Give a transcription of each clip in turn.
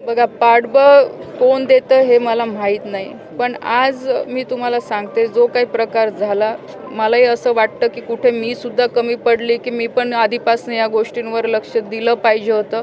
बघा पाठबळ कोण देतं हे मला माहीत नाही. पण आज मी तुम्हाला सांगते जो काही प्रकार झाला मलाही असं वाटतं की कुठे मी सुद्धा कमी पडली की मी पण आधीपासून या गोष्टींवर लक्ष दिलं पाहिजे होतं.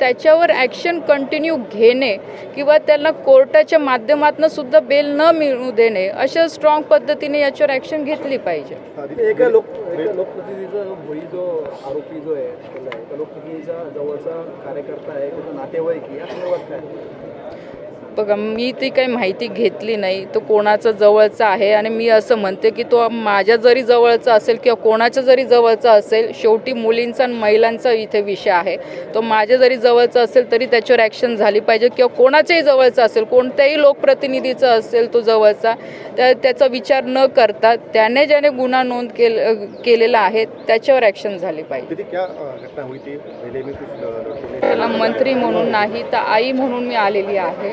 त्याच्यावर ॲक्शन कंटिन्यू घेणे किंवा त्यांना कोर्टाच्या माध्यमातून सुद्धा बेल न मिळू देणे अशा स्ट्रॉंग पद्धतीने याच्यावर ॲक्शन घेतली पाहिजे. बघा मी ती काही माहिती घेतली नाही. तो कोणाचा जवळचा आहे आणि मी असं म्हणते की तो माझ्या जरी जवळचा असेल किंवा कोणाच्या जरी जवळचा असेल शेवटी मुलींचा आणि महिलांचा इथे विषय आहे. तो माझ्या जरी जवळचा असेल तरी त्याच्यावर ॲक्शन झाली पाहिजे किंवा कोणाच्याही जवळचा असेल कोणत्याही लोकप्रतिनिधीचा असेल तो जवळचा त्या त्याचा विचार न करता त्याने ज्याने गुन्हा नोंद केल केलेला आहे त्याच्यावर ॲक्शन झाली पाहिजे. त्याला मंत्री म्हणून नाही तर आई म्हणून मी आलेली आहे.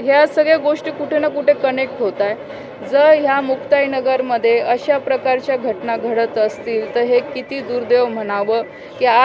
ह्या सगळ्या गोष्टी कुठे ना कुठे कनेक्ट होत आहे. जर ह्या मुक्ताईनगरमध्ये अशा प्रकारच्या घटना घडत असतील तर हे किती दुर्दैव म्हणावं की आज